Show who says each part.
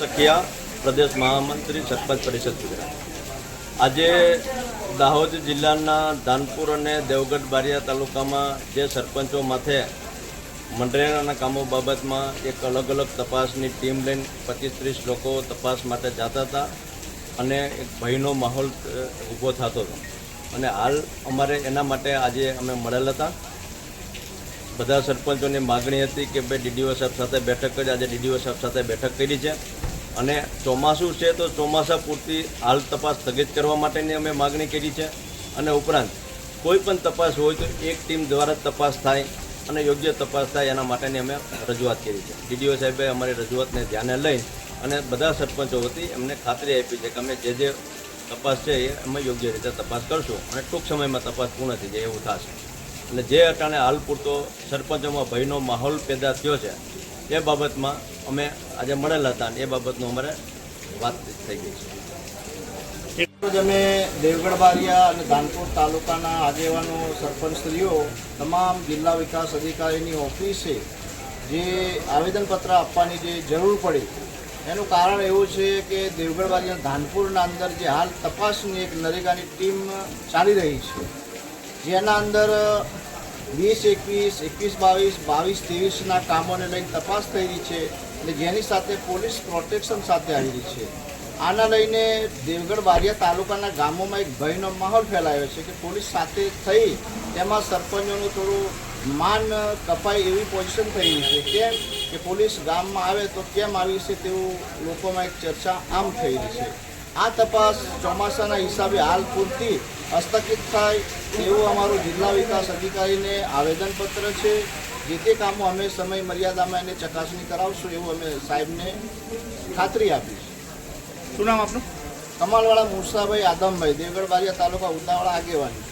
Speaker 1: સખિયા પ્રદેશ મહામંત્રી સરપંચ પરિષદ ગુજરાત. આજે દાહોદ જિલ્લાના ધાનપુર અને દેવગઢ બારિયા તાલુકામાં જે સરપંચો માથે મનરેગાના કામો બાબતમાં એક અલગ અલગ તપાસની ટીમ લઈને પચીસ ત્રીસ લોકો તપાસ માટે જતા હતા અને એક ભયનો માહોલ ઊભો થતો હતો. અને હાલ અમારે એના માટે આજે અમે મળેલ હતા. બધા સરપંચોની માગણી હતી કે ભાઈ ડીડીઓ સાહેબ સાથે બેઠક કરી આજે ડીડીઓ સાહેબ સાથે બેઠક કરી છે. અને ચોમાસું છે તો ચોમાસા પૂરતી હાલ તપાસ સ્થગિત કરવા માટેની અમે માગણી કરી છે અને ઉપરાંત કોઈ પણ તપાસ હોય તો એક ટીમ દ્વારા તપાસ થાય અને યોગ્ય તપાસ થાય એના માટેની અમે રજૂઆત કરી છે. ડીડીઓ સાહેબે અમારી રજૂઆતને ધ્યાને લઈ અને બધા સરપંચો વતી એમને ખાતરી આપી છે કે અમે જે જે તપાસ છે એ અમે યોગ્ય રીતે તપાસ કરશું અને ટૂંક સમયમાં તપાસ પૂર્ણ થઈ જાય એવું થશે. અને જે અટાણે હાલ પૂરતો સરપંચોમાં ભયનો માહોલ પેદા થયો છે, એ બાબતમાં અમે આજે મળેલા હતા એ બાબતનું અમારે વાત થઈ ગઈ છે.
Speaker 2: જ અમે દેવગઢ બારિયા અને ધાનપુર તાલુકાના આગેવાનો, સરપંચશ્રીઓ, તમામ જિલ્લા વિકાસ અધિકારીની ઓફિસે જે આવેદનપત્ર આપવાની જે જરૂર પડી, એનું કારણ એવું છે કે દેવગઢ બારિયા ધાનપુરના અંદર જે હાલ તપાસની એક નરેગાની ટીમ ચાલી રહી છે. જેના અંદર વીસ, એકવીસ એકવીસ, બાવીસ બાવીસ, ત્રેવીસના કામોને લઈને તપાસ થઈ રહી છે અને જેની સાથે પોલીસ પ્રોટેક્શન સાથે આવી રહી છે. આના લઈને દેવગઢ બારિયા તાલુકાના ગામોમાં એક ભયનો માહોલ ફેલાયો છે કે પોલીસ સાથે થઈ તેમાં સરપંચોનું થોડું માન કપાય એવી પોઝિશન થઈ છે. કેમ કે પોલીસ ગામમાં આવે તો કેમ આવી છે તેવું લોકોમાં એક ચર્ચા આમ થઈ રહી છે. આ તપાસ ચોમાસાના હિસાબે હાલ પૂરતી હસ્તગિત થાય એવું અમારું જિલ્લા વિકાસ અધિકારીને આવેદનપત્ર છે જે તે કામો અમે સમય મર્યાદામાં એને ચકાસણી કરાવશું એવું અમે સાહેબને ખાતરી આપી
Speaker 3: શું નામ આપનું?
Speaker 2: કમાલવાળા મુસાભાઈ આદમભાઈ દેવગઢ બારિયા તાલુકા ઉદાવાળા આગેવાની.